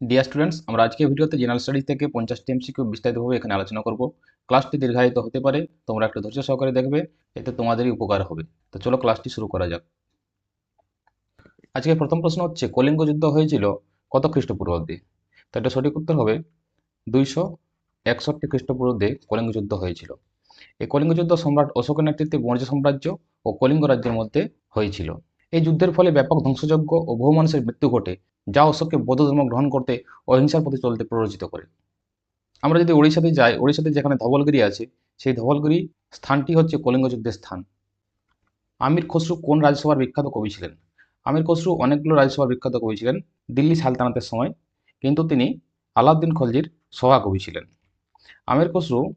Dear students আমরা আজকে ভিডিওতে জেনারেল স্টাডিজ থেকে পঞ্চাশটি এমসিকিউ বিস্তারিতভাবে এখানে আলোচনা করব। ক্লাসটি দীর্ঘায়িত হতে পারে, তোমরা একটু ধৈর্য সহকারে দেখবে, এতে তোমাদেরই উপকার হবে। তো চলো ক্লাসটি শুরু করা যাক। আজকে প্রথম প্রশ্ন হচ্ছে, কলিঙ্গ যুদ্ধ হয়েছিল কত খ্রিস্টপূর্বাব্দে? তো এটা সঠিক উত্তর হবে দুইশো একষট্টি খ্রিস্টপূর্বাব্দে কলিঙ্গ যুদ্ধ হয়েছিল। এই কলিঙ্গ যুদ্ধ সম্রাট অশোকের নেতৃত্বে বর্জ সাম্রাজ্য ও কলিঙ্গ রাজ্যের মধ্যে হয়েছিল। এই যুদ্ধের ফলে ব্যাপক ধ্বংসযজ্ঞ ও বহু মানুষের মৃত্যু ঘটে। যা অশোককে বৌদ্ধ ধর্ম গ্রহণ করতে অহিংসার প্রতি চলতে প্ররোচিত করে। আমরা যদি ওড়িশাতে যাই, ওড়িশাতে যেখানে ধবলগিরি আছে, সেই ধবলগিরি স্থানটি হচ্ছে কলিঙ্গ যুদ্ধের স্থান। আমির খসরু কোন রাজসভার বিখ্যাত কবি ছিলেন? আমির খসরু অনেকগুলো রাজসভার বিখ্যাত কবি ছিলেন, দিল্লি সালতানাতের সময়, কিন্তু তিনি আলাউদ্দিন খলজির সভাকবি ছিলেন। আমির খসরু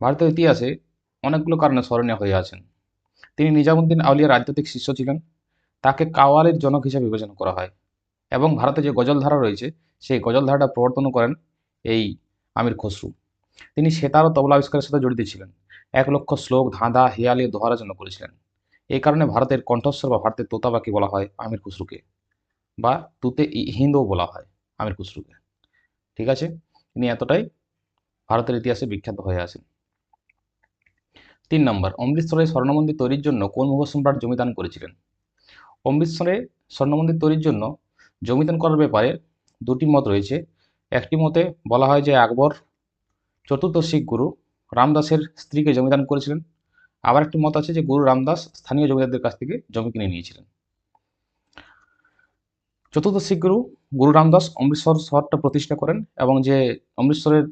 ভারতের ইতিহাসে অনেকগুলো কারণে স্মরণীয় হয়ে আছেন। তিনি নিজামুদ্দিন আউলিয়ার রাজনৈতিক শিষ্য ছিলেন, তাকে কাওয়ালের জনক হিসেবে বিবেচনা করা হয়। এবং ভারতে যে গজলধারা রয়েছে, সেই গজলধারাটা প্রবর্তন করেন এই আমির খসরু। তিনি সেতার ও তবলা আবিষ্কারের সাথে জড়িত ছিলেন। এক লক্ষ শ্লোক ধাঁধা হিয়ালি দোহার জন্য করেছিলেন। এই কারণে ভারতের কণ্ঠস্বর বা ভারতের তোতাবাকি বলা হয় আমির খসরুকে, বা তুতে হিন্দও বলা হয় আমির খসরুকে। ঠিক আছে? তিনি এতটাই ভারতের ইতিহাসে বিখ্যাত হয়ে আছেন। তিন নম্বর, অমৃতসরে স্বর্ণমন্দির তৈরির জন্য কোন মুঘল সম্রাট জমিদান করেছিলেন? অমৃতসরে স্বর্ণমন্দির তৈরির জন্য জমিদান করার ব্যাপারে দুটি মত রয়েছে। একটি মতে বলা হয় যে আকবর চতুর্থ শিখ গুরু রামদাসের স্ত্রীকে জমিদান করেছিলেন। আবার একটি মত আছে যে গুরু রামদাস স্থানীয় জমিদারদের কাছ থেকে জমি কিনে নিয়েছিলেন। চতুর্থ শিখ গুরু গুরু রামদাস অমৃতসর শহরটা প্রতিষ্ঠা করেন এবং যে অমৃতসরের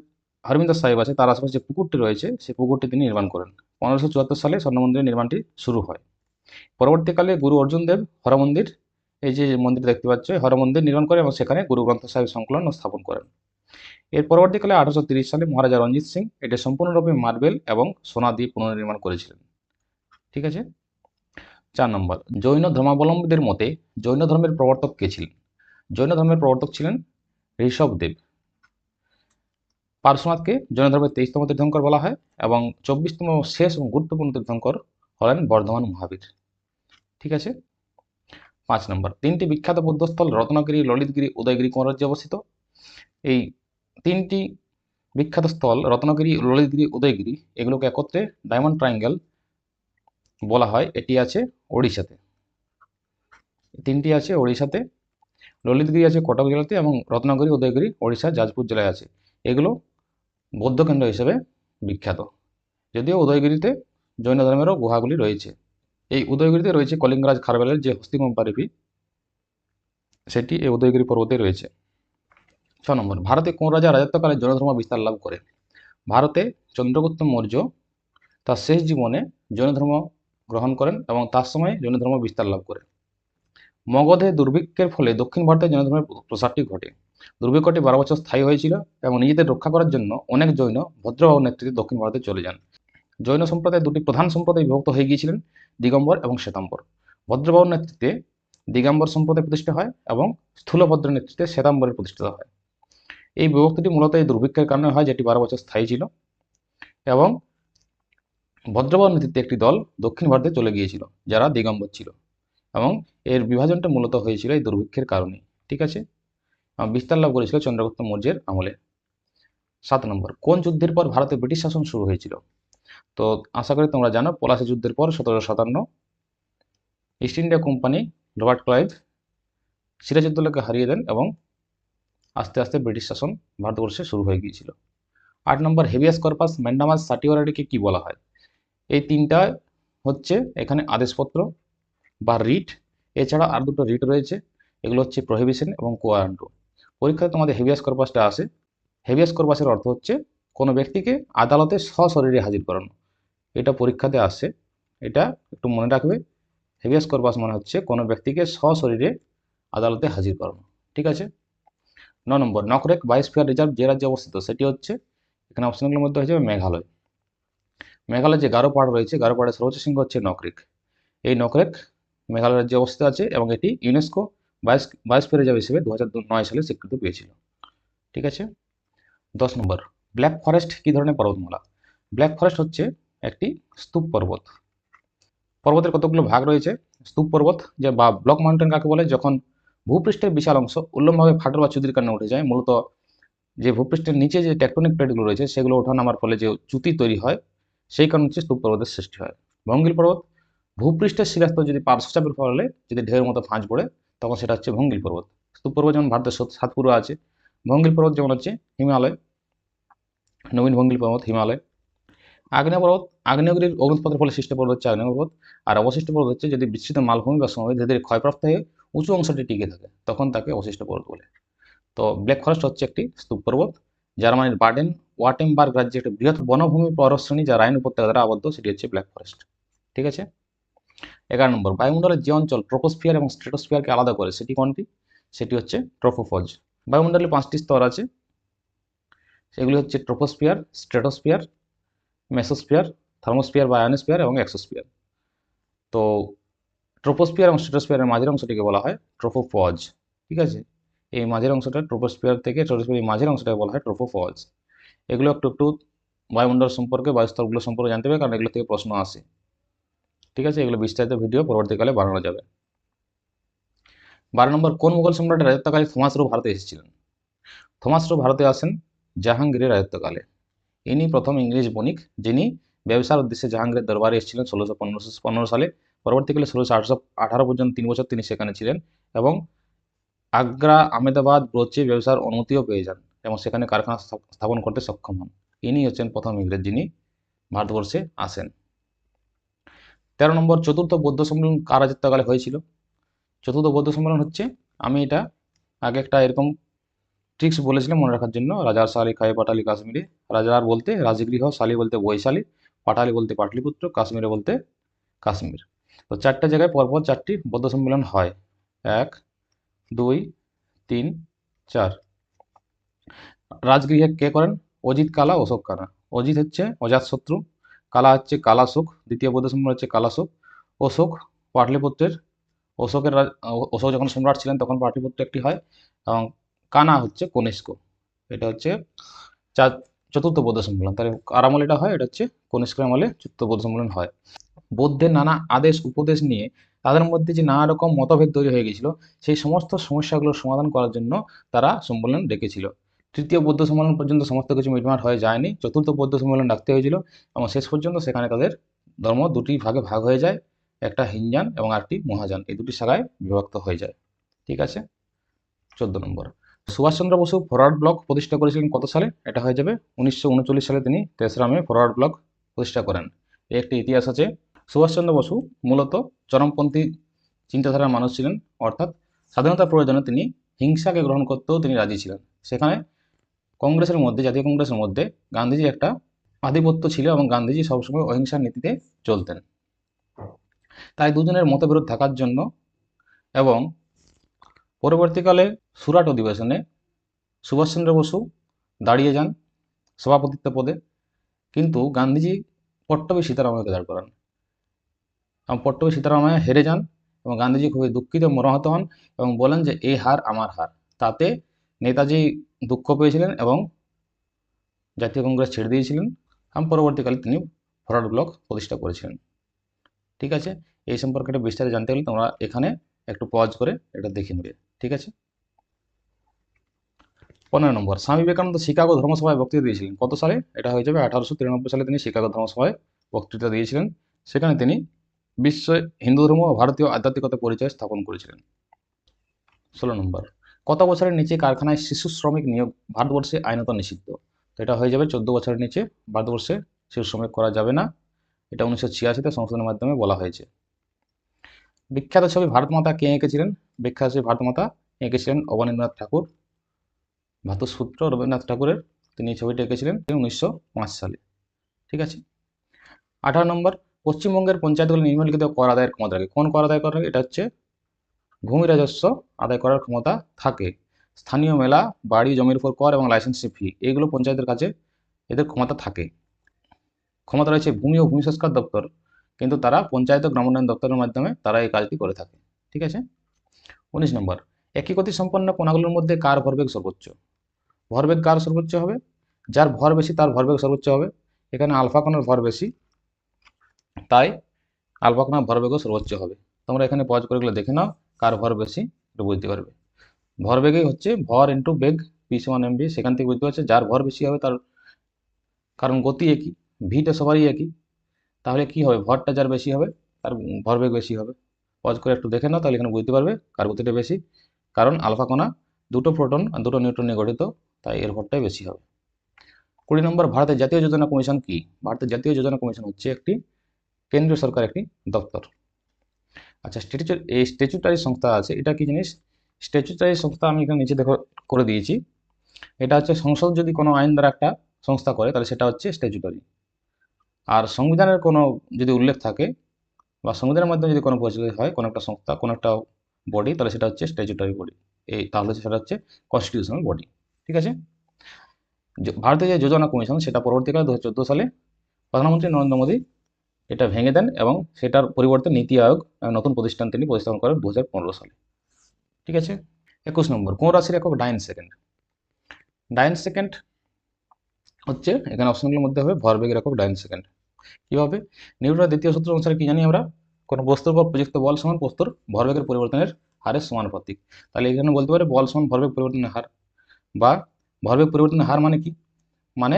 হরমিন্দর সাহেব আছে, তার আশেপাশে যে পুকুরটি রয়েছে, সেই পুকুরটি তিনি নির্মাণ করেন। পনেরোশো চুয়াত্তর সালে স্বর্ণমন্দিরের নির্মাণটি শুরু হয়। পরবর্তীকালে গুরু অর্জুন দেব হরমন্দির এই যে মন্দির দেখতে পাচ্ছ, এই হরমন্দির নির্মাণ করে এবং সেখানে গুরু গ্রন্থ সাহেব সংকলন স্থাপন করেন। এর পরবর্তীকালে আঠারোশো সালে মহারাজা রঞ্জিত সিং এটি সম্পূর্ণরূপে মার্বেল এবং সোনা দিয়ে পুনর্নির্মাণ করেছিলেন। ঠিক আছে? চার নম্বর, জৈন ধর্মাবলম্বীদের মতে জৈন ধর্মের প্রবর্তক কে ছিলেন? জৈন ধর্মের প্রবর্তক ছিলেন ঋষভদেব পার্শ্বনাথকে জৈন ধর্মের তেইশতম তীর্থঙ্কর বলা হয় এবং চব্বিশতম শেষ এবং গুরুত্বপূর্ণ তীর্থঙ্কর হলেন বর্ধমান মহাবীর। ঠিক আছে? পাঁচ নম্বর। তিনটি বিখ্যাত বৌদ্ধস্থল রত্নগিরি, ললিতগিরি, উদয়গিরি কোন রাজ্যে অবস্থিত? এই তিনটি বিখ্যাত স্থল, রত্নগিরি, ললিতগিরি, উদয়গিরি, এগুলোকে একত্রে ডায়মন্ড ট্রায়াঙ্গেল বলা হয়। এটি আছে ওড়িশাতে। তিনটি আছে ওড়িশাতে। ললিতগিরি আছে কটক জেলাতে এবং রত্নগিরি, উদয়গিরি ওড়িশা, যাজপুর জেলায় আছে। এগুলো বৌদ্ধ কেন্দ্র হিসেবে বিখ্যাত। যদিও উদয়গিরিতে জৈন ধর্মেরও গুহাগুলি রয়েছে। এই উদয়গিরিতে রয়েছে কলিঙ্গরাজ খারবেলের যে হস্তিকম্পা লিপি সেটি এই উদয়গিরি পর্বতে রয়েছে। ছ নম্বর, ভারতে কোন রাজা রাজত্বকালে জৈন ধর্ম বিস্তার লাভ করে? ভারতে চন্দ্রগুপ্ত মৌর্য তার শেষ জীবনে জৈন ধর্ম গ্রহণ করেন এবং তার সময় জৈন ধর্ম বিস্তার লাভ করে। মগধে দুর্ভিক্ষের ফলে দক্ষিণ ভারতে জৈন ধর্মের প্রসারটি ঘটে। দুর্ভিক্ষটি বারো বছর স্থায়ী হয়েছিল এবং নিজেদের রক্ষা করার জন্য অনেক জৈন ভদ্রবাবুর নেতৃত্বে দক্ষিণ ভারতে চলে যান। জৈন সম্প্রদায় দুটি প্রধান সম্প্রদায় বিভক্ত হয়ে গিয়েছিলেন, দিগম্বর এবং শ্বেতাম্বর। ভদ্রবাবুর নেতৃত্বে দিগম্বর সম্প্রদায় প্রতিষ্ঠা হয় এবং স্থূলভদ্রের নেতৃত্বে শ্বেতাম্বরের প্রতিষ্ঠিত হয়। এই বিভক্তিটি মূলত এই দুর্ভিক্ষের কারণে হয়, যেটি বারো বছর স্থায়ী ছিল এবং ভদ্রবাবুর নেতৃত্বে একটি দল দক্ষিণ ভারতে চলে গিয়েছিল, যারা দিগম্বর ছিল এবং এর বিভাজনটা মূলত হয়েছিল এই দুর্ভিক্ষের কারণে ঠিক আছে? বিস্তার লাভ করেছিল চন্দ্রগুপ্ত মৌর্যের আমলে। সাত নম্বর, কোন যুদ্ধের পর ভারতে ব্রিটিশ শাসন শুরু হয়েছিল? তো আশা করি তোমরা জানো, পলাশি যুদ্ধের পর সতেরোশো সাতান্ন East India company Robert Clive সিরাজউদ্দৌলাকে হারিয়ে দেন এবং আস্তে আস্তে ব্রিটিশ শাসন ভারতবর্ষে শুরু হয়ে গিয়েছিল। আট নম্বর হেভিয়াস কর্পাস, ম্যান্ডামাস সার্টিওরারিকে কি বলা হয়? এই তিনটা হচ্ছে এখানে আদেশপত্র বা রিট। এছাড়া আর দুটো রিট রয়েছে, এগুলো হচ্ছে প্রহিবিশন এবং কোয়ারান্টো। পরীক্ষায় তোমাদের হেভিয়াস কর্পাসটা আসে। হেভিয়াস কর্পাসের অর্থ হচ্ছে কোনো ব্যক্তিকে আদালতে সশরীরে হাজির করানো। এটা পরীক্ষাতে আসে। এটা একটু মনে রাখবে। হেভিয়াস কর্পাস মানে হচ্ছে কোনো ব্যক্তিকে সশরীরে আদালতে হাজির করানো। ঠিক আছে? ন নম্বর, নকরেক বায়োস্ফিয়ার রিজার্ভ যে রাজ্যে অবস্থিত, সেটি হচ্ছে এখানে অপশনগুলোর মধ্যে হয়ে যাবে মেঘালয়। মেঘালয় যে গারো রয়েছে, গারো পাহাড়ের সর্বোচ্চ শৃঙ্গ হচ্ছে নকরেক। এই নকরেক মেঘালয় রাজ্যে অবস্থিত আছে এবং এটি ইউনেস্কো বায়োস, বায়োস্ফিয়ার রিজার্ভ হিসেবে দু নয় সালে স্বীকৃতি পেয়েছিল। ঠিক আছে? দশ নম্বর, ব্ল্যাক ফরেস্ট কী ধরনের পর্বতমালা? ব্ল্যাক ফরেস্ট হচ্ছে একটি স্তূপ পর্বত। পর্বতের কতগুলো ভাগ রয়েছে? স্তূপ পর্বত, যে বা ব্লক মাউন্টেন কাকে বলে, যখন ভূপৃষ্ঠের বিশাল অংশ উল্লম্বভাবে ফাটল বা চ্যুতির কারণে উঠে যায়, মূলত যে ভূপৃষ্ঠের নিচে যে টেকটনিক প্লেটগুলো রয়েছে, সেগুলো ওঠা নামার ফলে যে চ্যুতি তৈরি হয়, সেই কারণে হচ্ছে স্তূপ পর্বতের সৃষ্টি হয়। ভঙ্গিল পর্বত, ভূপৃষ্ঠের শিলাস্তর যদি পার্শ্বচাপের ফলে যদি ঢেউয়ের মতো ফাঁজ পড়ে, তখন সেটা হচ্ছে ভঙ্গিল পর্বত। স্তূপ পর্বত যেমন ভারতের সাত- সাতপুরা আছে, ভঙ্গিল পর্বত যেমন হচ্ছে হিমালয়, নবীন ভঙ্গিল পর্বত হিমালয় আগ্নেয় পর্বত আগ্নেয়গিরির অগ্নুৎপাতের ফলে সৃষ্ট পর্বত হচ্ছে আগ্নেয় পর্বত আর অবশিষ্ট পর্বত হচ্ছে যদি বিস্তৃত মালভূমি বা সময় ধীরে ধীরে ক্ষয়প্রাপ্ত হয়ে উঁচু অংশটি টিকে থাকে, তখন তাকে অবশিষ্ট পর্বত বলে। তো ব্ল্যাক ফরেস্ট হচ্ছে একটি স্তূপ পর্বত। জার্মানির বার্ডেন ওয়াটেমবার্গ রাজ্যে একটি বৃহৎ বনভূমি পরশ্রেণী যা রাইন উপত্যকা দ্বারা আবদ্ধ, সেটি হচ্ছে ব্ল্যাক ফরেস্ট। ঠিক আছে? এগারো নম্বর, বায়ুমণ্ডলের যে অঞ্চল, ট্রোপোস্ফিয়ার এবং স্ট্রেটোস্ফিয়ারকে আলাদা করে, সেটি কোনটি? সেটি হচ্ছে ট্রোপোফজ। বায়ুমণ্ডলে পাঁচটি স্তর আছে। সেগুলি হচ্ছে ট্রোপোস্ফিয়ার, স্ট্রেটোস্ফিয়ার মেসোস্ফিয়ার, থার্মোস্ফিয়ার বা আয়নোস্ফিয়ার এবং এক্সোস্ফিয়ার তো ট্রোপোস্ফিয়ার এবং স্ট্রেটোস্ফিয়ারের মাঝের অংশটিকে বলা হয় ট্রোপোফজ ঠিক আছে? এই মাঝের অংশটা ট্রোপোস্ফিয়ার থেকে স্ট্রেটোস্ফিয়ার এই মাঝের অংশটাকে বলা হয় ট্রোপোফজ এগুলো একটু একটু বায়ুমণ্ডল সম্পর্কে, বায়ুস্তরগুলো সম্পর্কে জানতে হবে, কারণ এগুলো থেকে প্রশ্ন আসে। ঠিক আছে? এগুলো বিস্তারিত ভিডিও পরবর্তীকালে বানানো যাবে। বারো নম্বর, কোন মুঘল সম্রাটের রাজত্বকালে থমাস রো ভারতে এসেছিলেন? থমাস রো ভারতে আসেন জাহাঙ্গীরের রাজত্বকালে। ইনি প্রথম ইংরেজ বণিক যিনি ব্যবসার উদ্দেশ্যে জাহাঙ্গীরের দরবারে এসেছিলেন ষোলোশো পনেরোশো পনেরো সালে। পরবর্তীকালে ষোলোশো আটশো আঠারো পর্যন্ত তিন বছর তিনি সেখানে ছিলেন এবং আগ্রা, আহমেদাবাদ, ব্রোচে ব্যবসার অনুমতিও পেয়ে যান এবং সেখানে কারখানা স্থাপন করতে সক্ষম হন। ইনি হচ্ছেন প্রথম ইংরেজ যিনি ভারতবর্ষে আসেন। তেরো নম্বর চতুর্থ বৌদ্ধ সম্মেলন কার রাজত্বকালে হয়েছিল। চতুর্থ বৌদ্ধ সম্মেলন হচ্ছে, আমি এটা আগে একটা এরকম ট্রিক্স বলেছিলাম মনে রাখার জন্য রাজার শালি খায় পাটালি কাশ্মীরে। রাজার বলতে রাজগৃহ শালি বলতে বৈশালী, পাটালি বলতে পাটলিপুত্র, কাশ্মীরে বলতে কাশ্মীর। তো চারটা জায়গায় পরপর চারটি বৌদ্ধ সম্মেলন হয়। এক, দুই, তিন, চার। রাজগৃহে কে করেন? অজিত কালা, অশোক কানা অজিত হচ্ছে অজাতশত্রু কালা হচ্ছে কালাশোক দ্বিতীয় বৌদ্ধ সম্রাট হচ্ছে কালাশোক অশোক পাটলিপুত্রের, অশোকের অশোক যখন সম্রাট ছিলেন তখন পাটলিপুত্র একটি হয়। এবং কানা হচ্ছে কনিষ্ক এটা হচ্ছে চার, চতুর্থ বৌদ্ধ সম্মেলন। তাহলে কার আমলে এটা হয়, এটা হচ্ছে কনিষ্কের আমলে চতুর্থ বৌদ্ধ সম্মেলন হয়। বৌদ্ধের নানা আদেশ, উপদেশ নিয়ে তাদের মধ্যে যে নানা রকম মতভেদ তৈরি হয়ে গেছিল, সেই সমস্ত সমস্যাগুলোর সমাধান করার জন্য তারা সম্মেলন ডেকেছিল। তৃতীয় বৌদ্ধ সম্মেলন পর্যন্ত সমস্ত কিছু মিটমাট হয়ে যায়নি। চতুর্থ বৌদ্ধ সম্মেলন ডাকতে হয়েছিল। এবং শেষ পর্যন্ত সেখানে তাদের ধর্ম দুটি ভাগে ভাগ হয়ে যায়, একটা হিনজান এবং আরেকটি মহাযান। এই দুটি শাখায় বিভক্ত হয়ে যায়। ঠিক আছে? চোদ্দ নম্বর। সুভাষচন্দ্র বসু ফরওয়ার্ড ব্লক প্রতিষ্ঠা করেছিলেন কত সালে? এটা হয়ে যাবে উনিশশো উনচল্লিশ সালে তিনি তেসরা মে ফরওয়ার্ড ব্লক প্রতিষ্ঠা করেন। একটি ইতিহাস আছে। সুভাষচন্দ্র বসু মূলত চরমপন্থী চিন্তাধারার মানুষ ছিলেন, অর্থাৎ স্বাধীনতার প্রয়োজনে তিনি হিংসাকে গ্রহণ করতেও তিনি রাজি ছিলেন। সেখানে কংগ্রেসের মধ্যে, জাতীয় কংগ্রেসের মধ্যে গান্ধীজি একটা আধিপত্য ছিল এবং গান্ধীজি সবসময় অহিংসার নীতিতে চলতেন। তাই দুজনের মতবিরোধ থাকার জন্য এবং পরবর্তীকালে সুরাট অধিবেশনে সুভাষচন্দ্র বসু দাঁড়িয়ে যান সভাপতিত্ব পদে। কিন্তু গান্ধীজি পট্টবী সীতারামাকে দাঁড় করান। এবং পট্টবী সীতারামায় হেরে যান এবং গান্ধীজি খুবই দুঃখিত মর্মাহত হন এবং বলেন যে এই হার আমার হার। তাতে নেতাজি দুঃখ পেয়েছিলেন এবং জাতীয় কংগ্রেস ছেড়ে দিয়েছিলেন এবং পরবর্তীকালে তিনি ফরওয়ার্ড ব্লক প্রতিষ্ঠা করেছিলেন। ঠিক আছে? এই সম্পর্কে একটু বিস্তারিত জানতে গেলে তোমরা এখানে একটু পজ করে এটা দেখে নেবে। ঠিক আছে? পনেরো নম্বর, স্বামী বিবেকানন্দ শিকাগো ধর্মসভায় বক্তৃতা দিয়েছিলেন। কত সালে? এটা হয়ে যাবে আঠারোশো তিরানব্বই সালে তিনি শিকাগো ধর্মসভায় বক্তৃতা দিয়েছিলেন। সেখানে তিনি বিশ্ব হিন্দু ধর্ম ও ভারতীয় আধ্যাত্মিকতা পরিচয় স্থাপন করেছিলেন। ষোলো নম্বর, কত বছরের নিচে কারখানায় শিশু শ্রমিক নিয়োগ ভারতবর্ষে আইনত নিষিদ্ধ? তো এটা হয়ে যাবে চোদ্দ বছরের নিচে ভারতবর্ষে শিশু শ্রমিক করা যাবে না। এটা উনিশশো ছিয়াশিতে সংশোধনের মাধ্যমে বলা হয়েছে। বিখ্যাত ছবি ভারত মাতা কে এঁকেছিলেন? বিখ্যাত ছবি ভারত এঁকেছিলেন অবনীন্দ্রনাথ ঠাকুর। ভাতুসূত্র রবীন্দ্রনাথ ঠাকুরের তিনি এই ছবিটি এঁকেছিলেন উনিশশো পাঁচ সালে। ঠিক আছে? আঠারো নম্বর, পশ্চিমবঙ্গের পঞ্চায়েতগুলি নিম্নলিখিত কর আদায়ের ক্ষমতা রাখে কোন কর আদায় করে এটা হচ্ছে ভূমি রাজস্ব আদায় করার ক্ষমতা থাকে। স্থানীয় মেলা, বাড়ি, জমির উপর কর এবং লাইসেন্সি ফি এগুলো পঞ্চায়েতের কাছে এদের ক্ষমতা থাকে। ক্ষমতা রয়েছে ভূমি ও ভূমি সংস্কার দপ্তর, কিন্তু তারা পঞ্চায়েত ও গ্রামোন্নয়ন দপ্তরের মাধ্যমে তারা এই কাজটি করে থাকে। ঠিক আছে? উনিশ নম্বর, একই গতি সম্পন্ন কোনাগুলোর মধ্যে কার ভরবেগ সর্বোচ্চ? ভরবেগ কার সর্বোচ্চ হবে? যার ভর বেশি, তার ভরবেগ সর্বোচ্চ হবে। এখানে আলফা কোণের ভর বেশি, তাই আলফা কোণার ভরবেগও সর্বোচ্চ হবে। তোমরা এখানে পজ করে এগুলো দেখে নাও কার ভর বেশি, এটা বুঝতে পারবে। ভরবেগই হচ্ছে ভর ইন্টু বেগ পি সমান এমভি সেখান থেকে বুঝতে পারছে যার ভর বেশি হবে তার কারণ গতি একই ভিটা সবারই একই। তাহলে কি হবে? ভরটা যার বেশি হবে, তার ভরবেগ বেশি হবে। পজ করে একটু দেখে নাও, তাহলে এখানে বুঝতে পারবে কার গতিটা বেশি। কারণ আলফা কণা দুটো প্রোটন আর দুটো নিউট্রন নিয়ে গঠিত, তাই এর ভরটাই বেশি হবে। কুড়ি নম্বর, ভারতের জাতীয় যোজনা কমিশন কি? ভারতের জাতীয় যোজনা কমিশন হচ্ছে একটি কেন্দ্রীয় সরকার, একটি দপ্তর। আচ্ছা স্ট্যাচু এই স্ট্যাচুটারি সংস্থা আছে, এটা কি জিনিস? স্ট্যাচুটারি সংস্থা আমি এখানে নিচে দেখো, করে দিয়েছি। এটা হচ্ছে সংসদ যদি কোনো আইন দ্বারা একটা সংস্থা করে, তাহলে সেটা হচ্ছে স্ট্যাচুটারি আর সংবিধানের কোনো যদি উল্লেখ থাকে বা সংবিধানের মাধ্যমে যদি কোনো পরিচালিত হয়, কোনো একটা সংস্থা, কোনো একটা বডি তাহলে সেটা হচ্ছে স্ট্যাচুটারি বডি এই তাহলে সেটা হচ্ছে কনস্টিটিউশনাল বডি ঠিক আছে? ভারতীয় যে যোজনা কমিশন, সেটা পরবর্তীকালে দু হাজার চোদ্দ সালে প্রধানমন্ত্রী নরেন্দ্র মোদী এটা ভেঙে দেন এবং সেটার পরিবর্তে নীতি আয়োগ নতুন প্রতিষ্ঠান তিনি প্রতিস্থাপন করেন দু হাজার পনেরো সালে। ঠিক আছে? একুশ নম্বর, কোন রাশির একক? ডাইন সেকেন্ড ডাইন সেকেন্ড হচ্ছে, এখানে অপশনগুলোর মধ্যে হবে, ভরবেগের একক ডাইন সেকেন্ড কীভাবে? নিউটনের দ্বিতীয় সূত্র অনুসারে কি জানি আমরা? কোনো বস্তুর উপর প্রযুক্ত বল সমান বস্তুর ভরবেগের পরিবর্তনের হারের সমানুপাতিক তাহলে এখানে বলতে পারে বল সমান ভরবেগ পরিবর্তনের হার বা ভরবেগ পরিবর্তনের হার মানে কি? মানে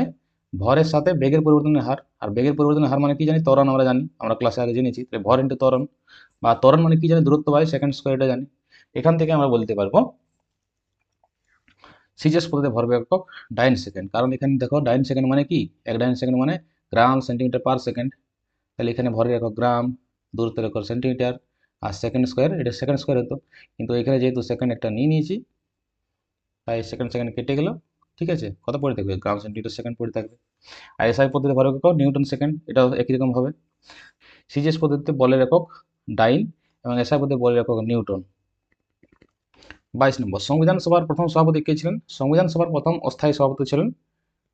ভরের সাথে বেগের পরিবর্তনের হার। আর বেগের পরিবর্তনের হার মানে কি জানি? ত্বরণ আমরা জানি। আমরা ক্লাসে আগে জেনেছি। তাহলে ভর ইন্টু ত্বরণ বা ত্বরণ মানে কি জানি? দূরত্ব বাই সেকেন্ড স্কোয়ার এটা জানি। এখান থেকে আমরা বলতে পারব সিজিএস পদ্ধতি ভরবেগ একক ডাইন সেকেন্ড কারণ এখানে দেখো ডাইন সেকেন্ড মানে কি? এক ডাইন সেকেন্ড মানে গ্রাম সেন্টিমিটার পার সেকেন্ড তাহলে এখানে ভরের একক গ্রাম দূরত্বের একক সেন্টিমিটার আর সেকেন্ড স্কোয়ার এটা সেকেন্ড স্কোয়ার হতো। কিন্তু এখানে যেহেতু সেকেন্ড একটা নিয়ে নিয়েছি, তাই সেকেন্ড সেকেন্ড কেটে গেল। ঠিক আছে? কত পড়ে থাকবে? গ্রাম সেন্টিমিটার সেকেন্ড পড়ে থাকবে। আর এসআই পদ্ধতি ভরের একক নিউটন সেকেন্ড এটা একই রকম হবে। সিজিএস পদ্ধতিতে বলের একক ডাইন এবং এসআই পদ্ধতি বলের একক নিউটন। বাইশ নম্বর, সংবিধান সভার প্রথম সভাপতি কে ছিলেন? সংবিধান সভার প্রথম অস্থায়ী সভাপতি ছিলেন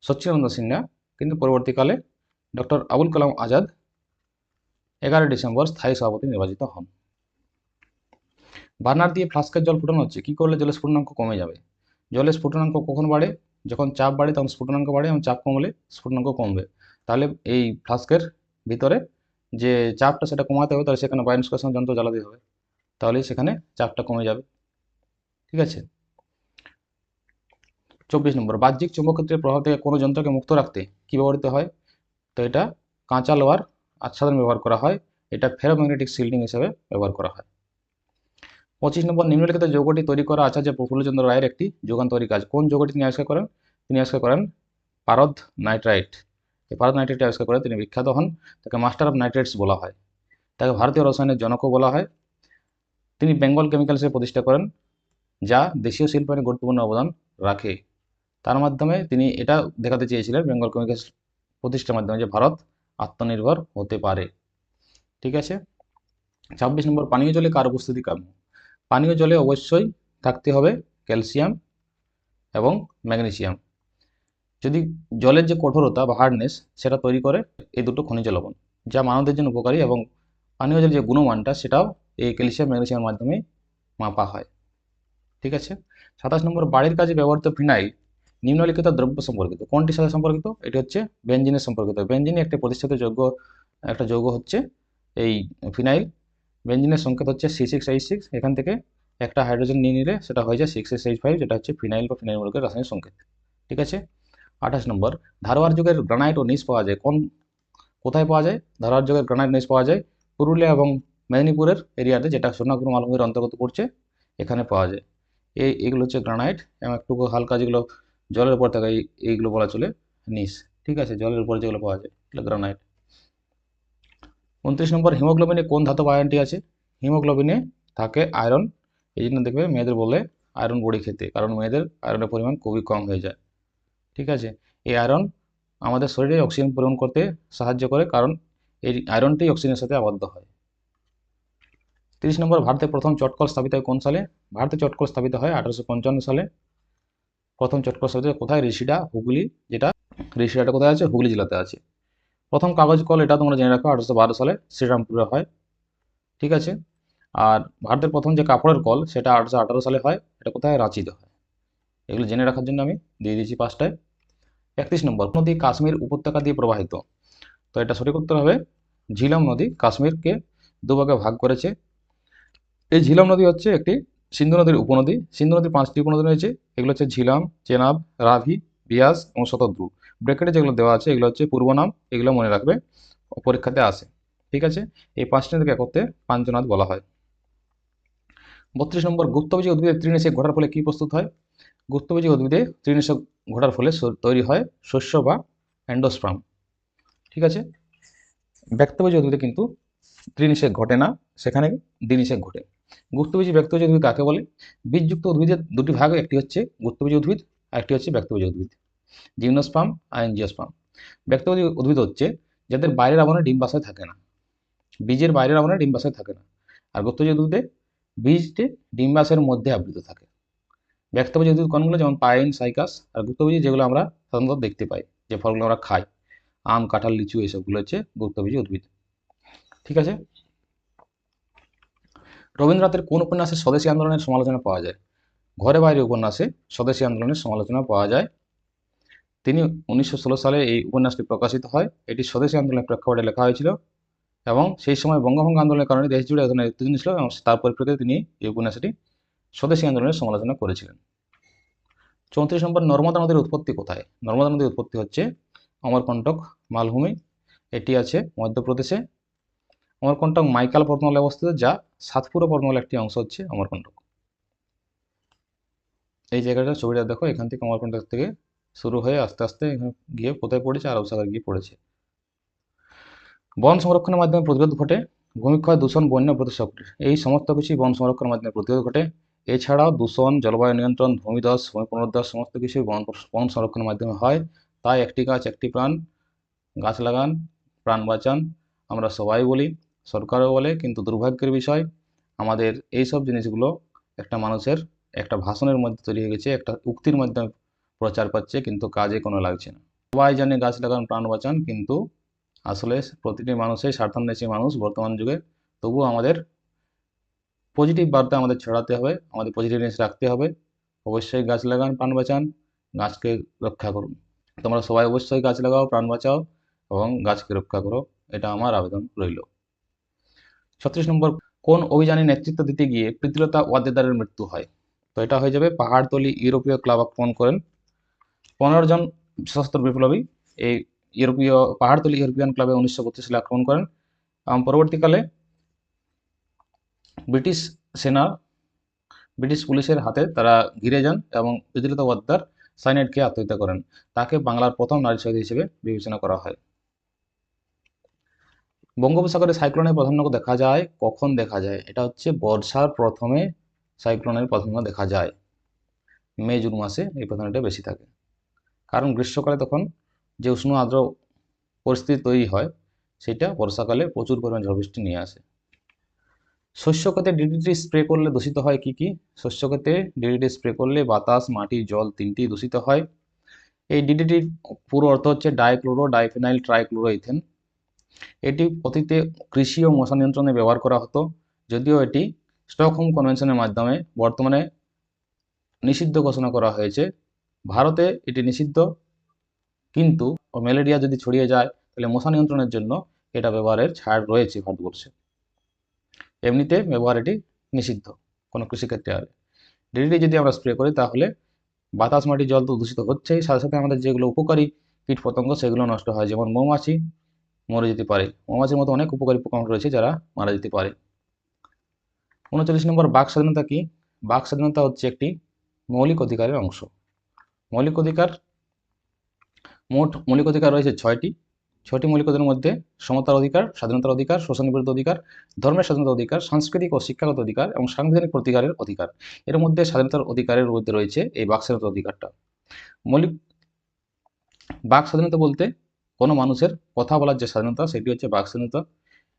সচ্চিদানন্দ সিনহা, কিন্তু পরবর্তীকালে ডক্টর আবুল কালাম আজাদ এগারোই ডিসেম্বর স্থায়ী সভাপতি নির্বাচিত হন। বার্নার দিয়ে ফ্লাস্কের জল ফুটানো হচ্ছে। কী করলে জলের স্ফুটনাঙ্ক কমে যাবে? জলের স্ফুটনাঙ্ক কখন বাড়ে? যখন চাপ বাড়ে, তখন স্ফুটনাঙ্ক বাড়ে। এবং চাপ কমলে স্ফুটনাঙ্ক কমবে। তাহলে এই ফ্লাস্কের ভিতরে যে চাপটা সেটা কমাতে হবে, তাহলে সেখানে বায়োনিষ্কাশন যন্ত্র জ্বালাতে হবে। তাহলে সেখানে চাপটা কমে যাবে। ঠিক আছে? চব্বিশ নম্বর। বাহ্যিক চুম্বকক্ষেত্রের প্রভাব থেকে কোনো যন্ত্রকে মুক্ত রাখতে কী ব্যবহৃত হয়? তো এটা কাঁচা লোহার আচ্ছাদন ব্যবহার করা হয়। এটা ফেরোম্যাগনেটিক শিল্ডিং হিসেবে ব্যবহার করা হয়। পঁচিশ নম্বর, নিম্নলিখিত যৌগটি তৈরি করা আচার্য প্রফুল্লচন্দ্র রায়ের একটি যুগান্তরী কাজ। কোন যৌগটি তিনি আবিষ্কার করেন? তিনি আবিষ্কার করেন পারদ নাইট্রাইট। এই পারদ নাইট্রাইট আবিষ্কার করে তিনি বিখ্যাত হন। তাকে মাস্টার অফ নাইট্রেটস বলা হয়। তাকে ভারতীয় রসায়নের জনকও বলা হয়। তিনি বেঙ্গল কেমিক্যালসের প্রতিষ্ঠা করেন, যা দেশীয় শিল্পায়নে গুরুত্বপূর্ণ অবদান রাখে। তার মাধ্যমে তিনি এটা দেখাতে চেয়েছিলেন বেঙ্গল কেমিক্যালস প্রতিষ্ঠার মাধ্যমে যে ভারত আত্মনির্ভর হতে পারে। ঠিক আছে? ছাব্বিশ নম্বর, পানীয় জলে কার উপস্থিতি কাম্য? পানীয় জলে অবশ্যই থাকতে হবে ক্যালসিয়াম এবং ম্যাগনেসিয়াম। যদি জলের যে কঠোরতা বা হার্ডনেস সেটা তৈরি করে, এই দুটো খনিজ লবণ, যা মানবদের জন্য উপকারী এবং পানীয় জলের যে গুণমানটা সেটাও এই ক্যালসিয়াম, ম্যাগনেসিয়ামের মাধ্যমে মাপা হয়। ঠিক আছে? সাতাশ নম্বর, বাড়ির কাজে ব্যবহৃত ফিনাইল নিম্নলিখিত দ্রব্য সম্পর্কিত কোনটির সাথে সম্পর্কিত? এটি হচ্ছে বেঞ্জিনের সম্পর্কিত। বেঞ্জিন একটি প্রতিষ্ঠিত যোগ্য একটা যৌগ হচ্ছে এই ফিনাইল। বেঞ্জিনের সংকেত হচ্ছে সি সিক্স এইচ সিক্স এখান থেকে একটা হাইড্রোজেন নিয়ে নিলে সেটা হয়ে যায় সিক্স এস এইচ ফাইভ যেটা হচ্ছে ফিনাইল বা ফিনাইল মূলকের রাসায়নিক সংকেত। ঠিক আছে? আঠাশ নম্বর, ধারোয়ার যুগের গ্রানাইট ও নিস পাওয়া যায়। কোন, কোথায় পাওয়া যায়? ধারোয়ার যুগের গ্রানাইট নিস পাওয়া যায় পুরুলিয়া এবং মেদিনীপুরের এরিয়াতে, যেটা সোনাগুরু মালভূমির অন্তর্গত পড়ছে, এখানে পাওয়া যায়। এই এগুলো হচ্ছে গ্রানাইট এবং একটু হালকা যেগুলো জলের উপর থাকা এই- এইগুলো বলা চলে নিস। ঠিক আছে? জলের উপর যেগুলো পাওয়া যায় গ্রানাইট। উনত্রিশ নম্বর, হিমোগ্লোবিনে কোন ধাতব আয়নটি আছে? হিমোগ্লোবিনে থাকে আয়রন। এই জন্য দেখবে মেয়েদের বলে আয়রন বড়ি খেতে, কারণ মেয়েদের আয়রনের পরিমাণ খুবই কম হয়ে যায়। ঠিক আছে? এই আয়রন আমাদের শরীরে অক্সিজেন পূরণ করতে সাহায্য করে, কারণ এই আয়রনটি অক্সিজেনের সাথে আবদ্ধ হয়। তিরিশ নম্বর, ভারতে প্রথম চটকল স্থাপিত হয় কোন সালে? ভারতে চটকল স্থাপিত হয় আঠারোশো পঞ্চান্ন সালে। প্রথম স্থাপিত কোথায়? ঋষিডা, হুগলি। যেটা ঋষিডাটা কোথায় আছে? হুগলি জেলাতে আছে। প্রথম কাগজ কল এটা তোমরা জেনে রাখো, আঠারোশো বারো সালে শ্রীরামপুরে হয়। ঠিক আছে? আর ভারতের প্রথম যে কাপড়ের কল, সেটা আঠারোশো আঠারো সালে হয়। এটা কোথায়? রাঁচিতে হয়। এগুলো জেনে রাখার জন্য আমি দিয়ে দিয়েছি পাঁচটায়। একত্রিশ নম্বর, নদী কাশ্মীর উপত্যকা দিয়ে প্রবাহিত। তো এটা সঠিক উত্তর হবে ঝিলম নদী কাশ্মীরকে দুভাগে ভাগ করেছে। এই ঝিলম নদী হচ্ছে একটি সিন্ধু নদীর উপনদী, সিন্ধু নদীর পাঁচটি উপনদী রয়েছে। এগুলো হচ্ছে ঝিলাম, চেনাব, রাভি, বিয়াস এবং শতদ্রু। ব্রেকেটে যেগুলো দেওয়া আছে, এগুলো হচ্ছে পূর্ব নাম, এগুলো মনে রাখবে, পরীক্ষাতে আসে। ঠিক আছে? এই পাঁচটি নদীকে একত্রে পাঞ্চনাদ বলা হয়। বত্রিশ নম্বর গুপ্তবীজী উদ্ভিদে তৃণেশক ঘটার ফলে কি প্রস্তুত হয়? গুপ্তবীজী উদ্ভিদে তৃণেশক ঘটার ফলে তৈরি হয় শস্য বা অ্যান্ডোস্প্রাম ঠিক আছে? ব্যক্তবীজী উদ্ভিদে কিন্তু ত্রিনিষেক ঘটে না, সেখানে দ্বিনিষেক ঘটে। গুপ্তবীজী ব্যক্তবীজী উদ্ভিদ কাকে বলে? বীজযুক্ত উদ্ভিদের দুটি ভাগ, একটি হচ্ছে গুপ্তবীজী উদ্ভিদ আর একটি হচ্ছে ব্যক্তবীজী উদ্ভিদ। জিমনোস্পাম আর এনজিওস্পাম ব্যক্তবীজী উদ্ভিদ হচ্ছে যাদের বাইরের আবরণে ডিম্বাশয় থাকে না। বীজের বাইরের আবরণে ডিম্বাশয় থাকে না। আর গুপ্তবীজী উদ্ভিদে বীজটি ডিম্বাশয়ের মধ্যে আবৃত থাকে। ব্যক্তবীজী উদ্ভিদ কোনগুলো? যেমন পাইন, সাইকাস আর গুপ্তবীজী যেগুলো আমরা সাধারণত দেখতে পাই, যে ফলগুলো আমরা খাই। আম, কাঁঠাল, লিচু, এসবগুলো হচ্ছে গুপ্তবীজী উদ্ভিদ। ঠিক আছে? রবীন্দ্রনাথের কোন উপন্যাসে স্বদেশী আন্দোলনের সমালোচনা পাওয়া যায়? ঘরে বাইরে উপন্যাসে স্বদেশী আন্দোলনের সমালোচনা পাওয়া যায়। তিনি উনিশশো ষোলো সালে এই উপন্যাসটি প্রকাশিত হয়। এটি স্বদেশী আন্দোলনের প্রেক্ষাপটে লেখা হয়েছিল এবং সেই সময় বঙ্গভঙ্গ আন্দোলনের কারণে দেশ জুড়ে ধরনের উত্তেজনা ছিল এবং তার পরিপ্রেক্ষিতে তিনি এই উপন্যাসটি স্বদেশী আন্দোলনের সমালোচনা করেছিলেন। চৌত্রিশ নম্বর, নর্মদা নদীর উৎপত্তি কোথায়? নর্মদা নদীর উৎপত্তি হচ্ছে অমরকণ্টক, মালভূমি। এটি আছে মধ্যপ্রদেশে। অমরকণ্টক মাইকাল পর্বতমালায় অবস্থিত, যা সাতপুরা পর্বতমালার একটি অংশ হচ্ছে অমরকণ্টক। এই জায়গাটা ছবিটা দেখো, এখান থেকে অমরকণ্টক থেকে শুরু হয়ে আস্তে আস্তে গিয়ে কোথায় পড়েছে? আরব সাগর গিয়ে পড়েছে। বন সংরক্ষণের মাধ্যমে প্রতিরোধ ঘটে, ভূমিক্ষয়, দূষণ, বন্য প্রতিশক্তি এই সমস্ত কিছুই বন সংরক্ষণের মাধ্যমে প্রতিরোধ ঘটে। এছাড়াও দূষণ, জলবায়ু নিয়ন্ত্রণ, ভূমিধস, ভূমি পুনরুদ্ধার, সমস্ত কিছুই বন বন সংরক্ষণের মাধ্যমে হয়। তাই একটি গাছ, একটি প্রাণ, গাছ লাগান, প্রাণ বাঁচান। আমরা সবাই বলি সরকারও বলে, কিন্তু দুর্ভাগ্যের বিষয়, আমাদের এই সব জিনিসগুলো একটা মানুষের একটা ভাষণের মধ্যে তৈরি হয়ে গেছে, একটা উক্তির মাধ্যমে প্রচার পাচ্ছে, কিন্তু কাজে কোনো লাগছে না। সবাই জানে গাছ লাগান, প্রাণ বাঁচান, কিন্তু আসলে প্রতিটি মানুষই স্বার্থান্বেষী মানুষ বর্তমান যুগে। তবুও আমাদের পজিটিভ বার্তা আমাদের ছড়াতে হবে, আমাদের পজিটিভনেস রাখতে হবে। অবশ্যই গাছ লাগান, প্রাণ বাঁচান, গাছকে রক্ষা করুন। তোমরা সবাই অবশ্যই গাছ লাগাও, প্রাণ বাঁচাও এবং গাছকে রক্ষা করো। এটা আমার আবেদন রইল। ছত্রিশ নম্বর, কোন অভিযানে নেতৃত্ব দিতে গিয়ে প্রীতিলতা ওয়াদ্দেদারের মৃত্যু হয়? তো এটা হয়ে যাবে পাহাড়তলি ইউরোপীয় ক্লাব আক্রমণ করেন। পনেরো জন সশস্ত্র বিপ্লবী এই ইউরোপীয়, পাহাড়তলি ইউরোপিয়ান ক্লাবে উনিশশো বত্রিশ সালে আক্রমণ করেন। এবং পরবর্তীকালে ব্রিটিশ সেনা, ব্রিটিশ পুলিশের হাতে তারা ঘিরে যান এবং প্রীতিলতা ওয়াদ্দার সাইনেটকে আত্মহত্যা করেন। তাকে বাংলার প্রথম নারী শহীদ হিসেবে বিবেচনা করা হয়। বঙ্গোপসাগরে সাইক্লোনের প্রাধান্য দেখা যায়, কখন দেখা যায়? এটা হচ্ছে বর্ষার প্রথমে সাইক্লোনের প্রাধান্য দেখা যায়। মে, জুন মাসে এই প্রাধান্যটা বেশি থাকে। কারণ গ্রীষ্মকালে তখন যে উষ্ণ আর্দ্র পরিস্থিতি তৈরি হয়, সেটা বর্ষাকালে প্রচুর পরিমাণ ঝড় বৃষ্টি নিয়ে আসে। শস্য ক্ষেতে ডিডিটি স্প্রে করলে দূষিত হয় কি কি? শস্য ক্ষেতে ডিডিটি স্প্রে করলে বাতাস, মাটি, জল তিনটি দূষিত হয়। এই ডিডিটির পুরো অর্থ হচ্ছে ডাইক্লোরো, ডাইফেনাইল ট্রাইক্লোরো ইথেন এটি অতীতে কৃষি ও মশা নিয়ন্ত্রণে ব্যবহার করা হতো, যদিও এটি স্টকহোম কনভেনশনের মাধ্যমে বর্তমানে নিষিদ্ধ ঘোষণা করা হয়েছে। ভারতে এটি নিষিদ্ধ, কিন্তু ম্যালেরিয়া যদি ছড়িয়ে যায়, তাহলে মশা নিয়ন্ত্রণের জন্য এটা ব্যবহারের ছাড় রয়েছে ভারতবর্ষে। এমনিতে ব্যবহার এটি নিষিদ্ধ কোনো কৃষিক্ষেত্রে আর। ডিডিটি যদি আমরা স্প্রে করি, তাহলে বাতাস, মাটি, জল তো দূষিত হচ্ছেই। সাথে সাথে আমাদের যেগুলো উপকারী কীট পতঙ্গ সেগুলো নষ্ট হয়। যেমন মৌমাছি মরে যেতে পারে। মৌমাছির মতো অনেক উপকারী পোকামাকড় রয়েছে যারা মারা যেতে পারে। উনচল্লিশ নম্বর বাক স্বাধীনতা কি? বাক স্বাধীনতা হচ্ছে একটি মৌলিক অধিকারের অংশ। মৌলিক অধিকার, মোট মৌলিক অধিকার রয়েছে ছয়টি। ছয়টি মৌলিক অধিকারের মধ্যে সমতার অধিকার, স্বাধীনতার অধিকার শোষণ বিরোধী অধিকার, ধর্মের স্বাধীনতা অধিকার, সাংস্কৃতিক ও শিক্ষাগত অধিকার এবং সাংবিধানিক প্রতিকারের অধিকার। এর মধ্যে স্বাধীনতার অধিকারের মধ্যে রয়েছে এই বাক স্বাধীনতা অধিকারটা। মৌলিক, বাক স্বাধীনতা বলতে কোনো মানুষের কথা বলার যে স্বাধীনতা, সেটি হচ্ছে বাক স্বাধীনতা।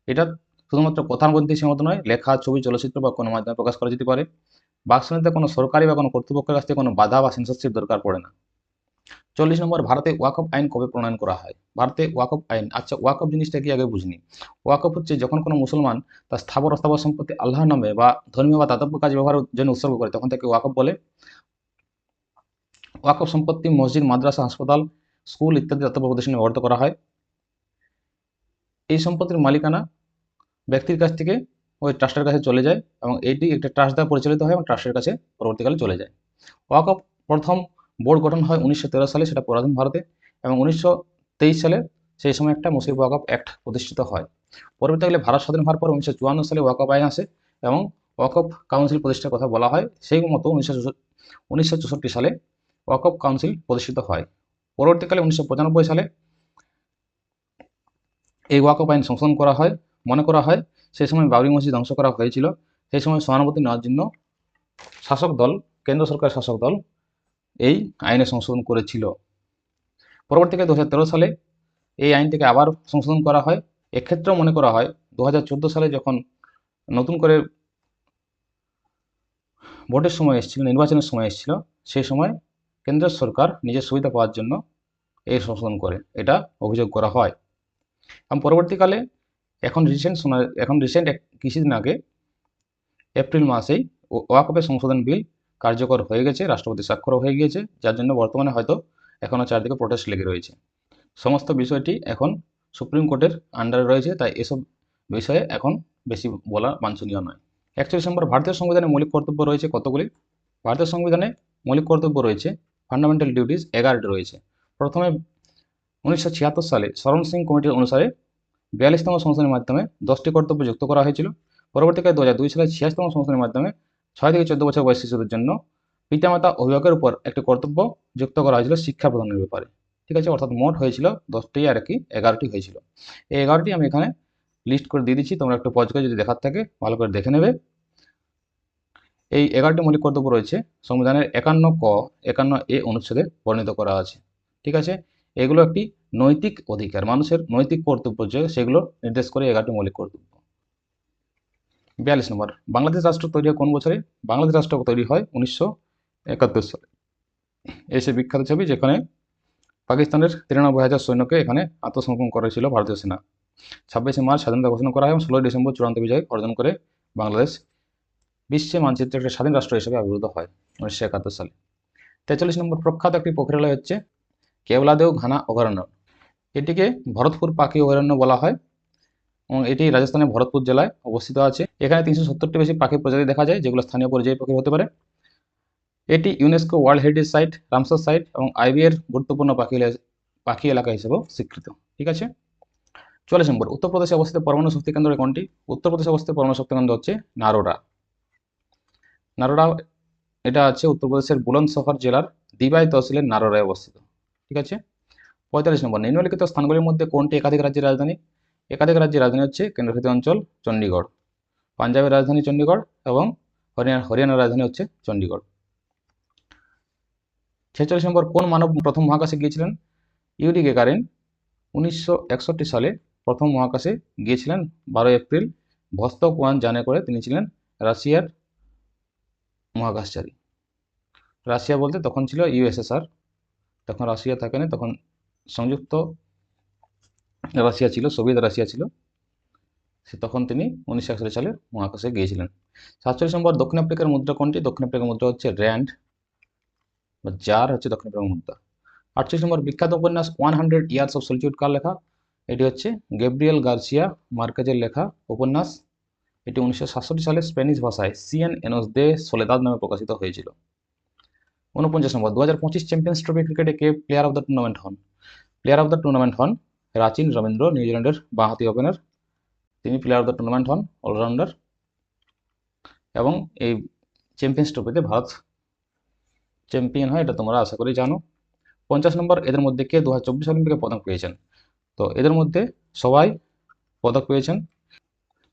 এটা শুধুমাত্র কথার মধ্যে সীমাবদ্ধ নয়, লেখা, ছবি, চলচ্চিত্র বা কোনো মাধ্যমে প্রকাশ করা যেতে পারে। বাক স্বাধীনতা কোনো সরকারি বা কোনো কর্তৃপক্ষের কাছ থেকে কোনো বাধা বা সেন্সরশিপ দরকার পড়ে না। চল্লিশ নম্বর, ভারতে ওয়াকফ আইন কবে প্রণয়ন করা হয়? ভারতে ওয়াকফ আইন আচ্ছা ওয়াকফ জিনিসটা কি আগে বুঝিনি? ওয়াকফ হচ্ছে যখন কোনো মুসলমান তার স্থাবর অস্থাবর সম্পত্তি আল্লাহর নামে বা ধর্মীয় বা দাতব্য কাজ ব্যবহারের জন্য উৎসর্গ করে, তখন তাকে ওয়াকফ বলে। ওয়াকফ সম্পত্তি, মসজিদ, মাদ্রাসা, হাসপাতাল স্কুল ইত্যাদি দাতব্য প্রতিষ্ঠানে ব্যবহৃত করা হয়। এই সম্পত্তির মালিকানা ব্যক্তির কাছ থেকে ওই ট্রাস্টের কাছে চলে যায় এবং এটি একটা ট্রাস্ট দ্বারা পরিচালিত হয় এবং ট্রাস্টের কাছে পরবর্তীকালে চলে যায়। ওয়াকফ প্রথম বোর্ড গঠন হয় উনিশশো তেরো সালে, সেটা পরাধীন ভারতে এবং উনিশশো তেইশ সালে সেই সময় একটা মুসলিম ওয়াকফ অ্যাক্ট প্রতিষ্ঠিত হয়। পরবর্তীকালে ভারত স্বাধীন হওয়ার পর উনিশশো চুয়ান্ন সালে ওয়াকফ আইন আসে এবং ওয়াকফ কাউন্সিল প্রতিষ্ঠার কথা বলা হয়। সেই মতো উনিশশো উনিশশো সালে ওয়াকফ কাউন্সিল প্রতিষ্ঠিত হয়। পরবর্তীকালে উনিশশো সালে এই ওয়াকফ আইন সংশোধন করা হয়, মনে করা হয়। সেই সময় বাবরি মসজিদ ধ্বংস করা হয়েছিল। সেই সময় সহানুভূতি নেওয়ার জন্য শাসক দল, কেন্দ্র সরকার শাসক দল এই আইনে সংশোধন করেছিল। পরবর্তীকালে দু হাজার তেরো সালে এই আইনটিকে আবার সংশোধন করা হয়। এক্ষেত্রেও মনে করা হয়, দু হাজার চোদ্দ সালে যখন নতুন করে ভোটের সময় এসেছিল, নির্বাচনের সময় এসেছিল, সেই সময় কেন্দ্র সরকার নিজের সুবিধা পাওয়ার জন্য এই সংশোধন করে। এটা অভিযোগ করা হয়। এবং পরবর্তীকালে এখন রিসেন্ট শোনা, এখন রিসেন্ট এক কিছুদিন আগে এপ্রিল মাসেই ওয়াকফের সংশোধন বিল কার্যকর হয়ে গেছে, রাষ্ট্রপতি স্বাক্ষর হয়ে গিয়েছে, যার জন্য বর্তমানে হয়তো এখনও চারদিকে প্রোটেস্ট লেগে রয়েছে। সমস্ত বিষয়টি এখন সুপ্রিম কোর্টের আন্ডারে রয়েছে, তাই এসব বিষয়ে এখন বেশি বলা বাঞ্ছনীয় নয়। একচল্লিশ নম্বর, ভারতীয় সংবিধানে মৌলিক কর্তব্য রয়েছে কতগুলি? ভারতীয় সংবিধানে মৌলিক কর্তব্য রয়েছে ফান্ডামেন্টাল ডিউটিস এগারোটি রয়েছে। প্রথমে উনিশশো ছিয়াত্তর সালে শরণ সিং কমিটির অনুসারে বিয়াল্লিশতম সংশোধনের মাধ্যমে দশটি কর্তব্য যুক্ত করা হয়েছিল। পরবর্তীকালে দু হাজার দুই সালে ছিয়াশতম সংশোধনের মাধ্যমে ছয় থেকে চোদ্দ বছর বয়সী শিশুদের জন্য পিতামাতা অভিভাবকের উপর একটি কর্তব্য যুক্ত করা হয়েছিল শিক্ষা প্রদানের ব্যাপারে। ঠিক আছে, অর্থাৎ মোট হয়েছিল দশটি আর কি এগারোটি হয়েছিল। এই এগারোটি আমি এখানে লিস্ট করে দিয়ে দিচ্ছি, তোমরা একটু পজ করে যদি দেখার থাকে, ভালো করে দেখে নেবে। এই এগারোটি মৌলিক কর্তব্য রয়েছে, সংবিধানের একান্ন ক, একান্ন এ অনুচ্ছেদে বর্ণিত করা আছে। ঠিক আছে? এগুলো একটি নৈতিক অধিকার, মানুষের নৈতিক কর্তব্য যে সেগুলো নির্দেশ করে এগারোটি মৌলিক কর্তব্য বিয়াল্লিশ নম্বর, বাংলাদেশ রাষ্ট্র তৈরি হয় কোন বছরে? বাংলাদেশ রাষ্ট্র তৈরি হয় উনিশশো একাত্তর সালে। এসে বিখ্যাত ছবি যেখানে পাকিস্তানের তিরানব্বই হাজার সৈন্যকে এখানে আত্মসমর্পণ করেছিল ভারতীয় সেনা। ছাব্বিশে মার্চ স্বাধীনতা ঘোষণা করা হয় এবং ষোলোই ডিসেম্বর চূড়ান্ত বিজয় অর্জন করে বাংলাদেশ। বিশ্বে মানচিত্রে একটি স্বাধীন রাষ্ট্র হিসেবে আবির্ভূত হয় উনিশশো একাত্তর সালে। তেতাল্লিশ নম্বর প্রখ্যাত একটি প্রক্রিয়ালয় হচ্ছে কেওলাদেও ঘানা অভয়ারণ্য। এটিকে ভরতপুর পাখি অভয়ারণ্য বলা হয় এবং এটি রাজস্থানের ভরতপুর জেলায় অবস্থিত আছে। এখানে তিনশো সত্তরটি বেশি পাখি প্রজাতি দেখা যায়, যেগুলো স্থানীয় পর্যায়ে পাখি হতে পারে। এটি UNESCO world heritage site, Ramsar site এবং আইবিএর গুরুত্বপূর্ণ পাখি পাখি এলাকা হিসেবেও স্বীকৃত। ঠিক আছে? চল্লিশ নম্বর উত্তরপ্রদেশে অবস্থিত পরমাণু শক্তি কেন্দ্র কোনটি? উত্তরপ্রদেশে অবস্থিত পরমাণু শক্তি কেন্দ্র হচ্ছে নারোডা। নারোডা, এটা আছে উত্তরপ্রদেশের বুলন্দশহর জেলার দিবাই তহসিলের নারোডায় অবস্থিত। ঠিক আছে? পঁয়তাল্লিশ নম্বর, নিম্নলিখিত স্থানগুলির মধ্যে কোনটি একাধিক রাজ্যের রাজধানী? একাধিক রাজ্যের রাজধানী হচ্ছে কেন্দ্রশাসিত অঞ্চল চণ্ডীগড়। পাঞ্জাবের রাজধানী চণ্ডীগড় এবং হরিয়ানা, হরিয়ানার রাজধানী হচ্ছে চণ্ডীগড়। ছেচল্লিশ নম্বর, কোন মানব প্রথম মহাকাশে গিয়েছিলেন? ইউরি গেগারিন উনিশশো সালে প্রথম মহাকাশে গিয়েছিলেন। বারোই এপ্রিল, ভস্তক ওয়ান জানে করে তিনি ছিলেন রাশিয়ার মহাকাশচারী। রাশিয়া বলতে তখন ছিল ইউএসএসআর তখন রাশিয়া থাকে না, তখন সংযুক্ত রাশিয়া ছিল, সোভিয়েত রাশিয়া ছিল। সে তখন তিনি উনিশশো একষট্টি সালে মহাকাশে গিয়েছিলেন। সাতচল্লিশ নম্বর দক্ষিণ আফ্রিকার মুদ্রা কোনটি? দক্ষিণ আফ্রিকার মুদ্রা হচ্ছে র্যান্ড, বা জার হচ্ছে দক্ষিণ আফ্রিকার মুদ্রা। আটচল্লিশ নম্বর বিখ্যাত উপন্যাস one hundred years of solitude কার লেখা? এটি হচ্ছে গেব্রিয়েল গার্সিয়া মার্কেজের লেখা উপন্যাস এটি উনিশশো সাতষট্টি সালে স্প্যানিশ ভাষায় সিএন এনোস দে সোলেদাদ নামে প্রকাশিত হয়েছিল। উনপঞ্চাশ নম্বর দু হাজার পঁচিশ চ্যাম্পিয়ন্স ট্রফি ক্রিকেটে কে প্লেয়ার অফ দ্য টুর্নামেন্ট হন? প্লেয়ার অফ দ্য টুর্নামেন্ট হন রাচিন রবীন্দ্র, নিউজিল্যান্ডের বাঁহাতি ওপেনার তিনি প্লেয়ার অফ দ্য টুর্নামেন্ট হন অলরাউন্ডার এবং এই চ্যাম্পিয়ন্স ট্রফিতে ভারত চ্যাম্পিয়ন হয়, এটা তোমরা আশা করি জানো। পঞ্চাশ নম্বর, এদের মধ্যে কে দু হাজার চব্বিশ অলিম্পিকে পদক পেয়েছেন? তো এদের মধ্যে সবাই পদক পেয়েছেন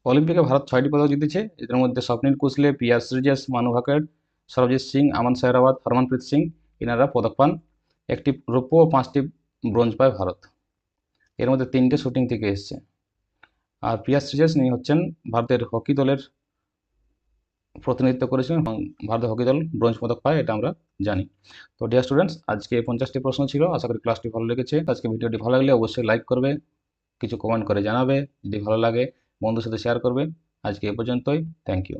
অলিম্পিকে ভারত ছয়টি পদক জিতেছে। এদের মধ্যে স্বপ্নীল কুসলে পিয়ার শ্রীজাস মানু ভাকের সরবজিৎ সিং, আমান সায়রাবাদ হরমনপ্রীত সিং এনারা পদক পান। একটি রৌপ্য ও পাঁচটি ব্রোঞ্জ পায় ভারত। এর মধ্যে তিনটে শুটিং থেকে এসছে। আর প্রিয়া শ্রীজাস ইনি হচ্ছেন ভারতের হকি দলের প্রতিনিধিত্ব করেছিলেন এবং ভারতের হকি দল ব্রোঞ্জ পদক পায়, এটা আমরা জানি। তো ডিয়ার স্টুডেন্টস আজকে পঞ্চাশটি প্রশ্ন ছিল। আশা করি ক্লাসটি ভালো লেগেছে। আজকে ভিডিওটি ভালো লাগলে অবশ্যই লাইক করবে, কিছু কমেন্ট করে জানাবে। যদি ভালো লাগে বন্ধুর সাথে শেয়ার করবেন। আজকে এ পর্যন্তই। Thank you